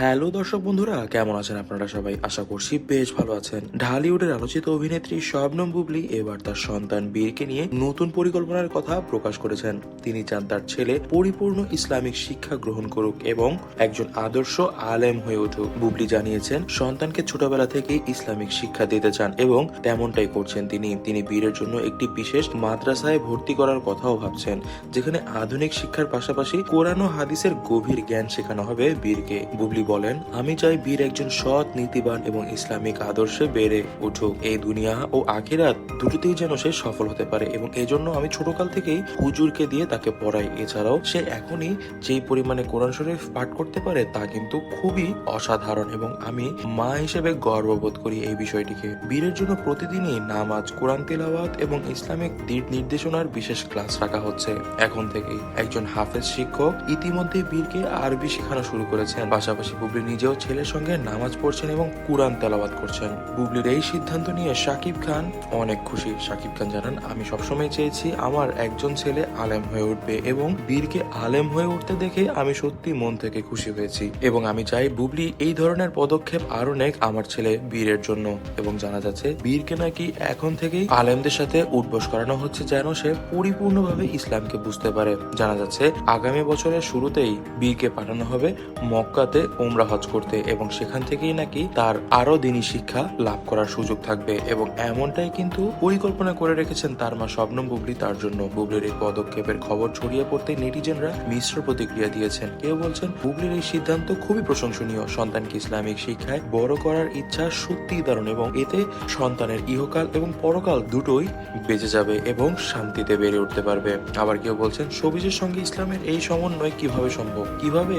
Hello দর্শক বন্ধুরা, কেমন আছেন আপনারা সবাই? আশা করছি বেশ ভালো আছেন। ঢালিউডের আলোচিত অভিনেত্রী শবনম বুবলি এবার তার সন্তান বীরকে নিয়ে নতুন পরিকল্পনার কথা প্রকাশ করেছেন। তিনি চান তার ছেলে পরিপূর্ণ ইসলামিক শিক্ষা গ্রহণ করুক এবং একজন আদর্শ আলেম হয়ে উঠুক। বুবলি জানিয়েছেন, সন্তানকে ছোটবেলা থেকেই ইসলামিক শিক্ষা দিতে চান এবং তেমনটাই করছেন তিনি। তিনি বীরের জন্য একটি বিশেষ মাদ্রাসায় ভর্তি করার কথাও ভাবছেন, যেখানে আধুনিক শিক্ষার পাশাপাশি কোরআন ও হাদিসের গভীর জ্ঞান শেখানো হবে বীরকে। বুবলি বলেন, আমি চাই বীর একজন সৎ, নীতিবান এবং ইসলামিক আদর্শে বেড়ে উঠুক। এই দুনিয়া ও আখিরাত দুটোতেই যেন সে সফল হতে পারে এবং এজন্য আমি ছোটকাল থেকেই হুজুরকে দিয়ে তাকে পড়াই। এছাড়াও সে এখনই যেই পরিমাণে কোরআন শরীফ পাঠ করতে পারে তা কিন্তু খুবই অসাধারণ এবং আমি মা হিসেবে গর্ববোধ করি এই বিষয়টিকে। বীরের জন্য প্রতিদিনই নামাজ, কোরআন তেলাওয়াত এবং ইসলামিক দিক নির্দেশনার বিশেষ ক্লাস রাখা হচ্ছে। এখন থেকেই একজন হাফেজ শিক্ষক ইতিমধ্যে বীরকে আরবি শেখানো শুরু করেছেন। পাশাপাশি বুবলি নিজেও ছেলের সঙ্গে নামাজ পড়ছেন এবং কোরআন তেলাওয়াত করছেন। বুবলির এই সিদ্ধান্ত নিয়ে শাকিব খান অনেক খুশি। শাকিব খান জানান, আমি সবসময় চেয়েছি আমার একজন ছেলে আলেম হয়ে উঠবে এবং বীরকে আলেম হয়ে উঠতে দেখে আমি সত্যি মন থেকে খুশি হয়েছি এবং আমি চাই বুবলি এই ধরনের পদক্ষেপ আরও নেক আমার ছেলে বীরের জন্য। এবং জানা যাচ্ছে, বীরকে নাকি এখন থেকেই আলেমদের সাথে উঠবোস করানো হচ্ছে যেন সে পরিপূর্ণভাবে ইসলামকে বুঝতে পারে। জানা যাচ্ছে, আগামী বছরের শুরুতেই বীরকে পাঠানো হবে মক্কাতে উমরা হজ করতে এবং সেখান থেকেই নাকি তার আরও দিনী শিক্ষা লাভ করার সুযোগ থাকবে এবং এমনটাই কিন্তু পরিকল্পনা করে রেখেছেন তার মা শবনম বুবলি। তার জন্য বুবলির এই পদক্ষেপের খবর ছড়িয়ে পড়তে নেটিজেনরা মিশ্র প্রতিক্রিয়া দিয়েছেন। কেউ বলছেন, বুবলির এই সিদ্ধান্ত খুবই প্রশংসনীয়। সন্তানকে ইসলামিক শিক্ষায় বড় করার ইচ্ছা সত্যিই দারুণ এবং এতে সন্তানের ইহকাল এবং পরকাল দুটোই বেঁচে যাবে এবং শান্তিতে বেড়ে উঠতে পারবে। আবার কেউ বলছেন, সবিজের সঙ্গে ইসলামের এই সমন্বয় কীভাবে সম্ভব? কীভাবে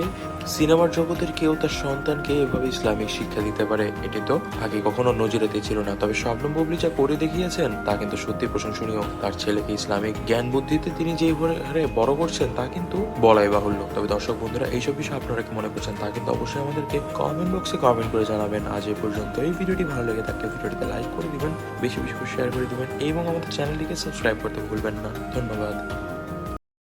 সিনেমার জগতের কেউ তার সন্তানকে এভাবে ইসলামিক শিক্ষা দিতে পারে, এটি তো আগে কখনো নজরেতে ছিল না। তবে শবনম যা করে দেখিয়েছেন, তা কিন্তু সত্যি প্রশংসনীয়। তার ছেলেকে ইসলামিক জ্ঞান বুদ্ধিতে তিনি যে হারে বড় করছেন, তা কিন্তু বলাই বাহুল্য। তবে দর্শক বন্ধুরা, এইসব বিষয়ে আপনারা কি মনে করছেন, তা কিন্তু অবশ্যই আমাদেরকে কমেন্ট বক্সে কমেন্ট করে জানাবেন। আজ এই পর্যন্ত। এই ভিডিওটি ভালো লেগে থাকলে ভিডিওটিতে লাইক করে দিবেন, বেশি বেশি করে শেয়ার করে দিবেন এবং আমাদের চ্যানেলটিকে সাবস্ক্রাইব করতে ভুলবেন না। ধন্যবাদ।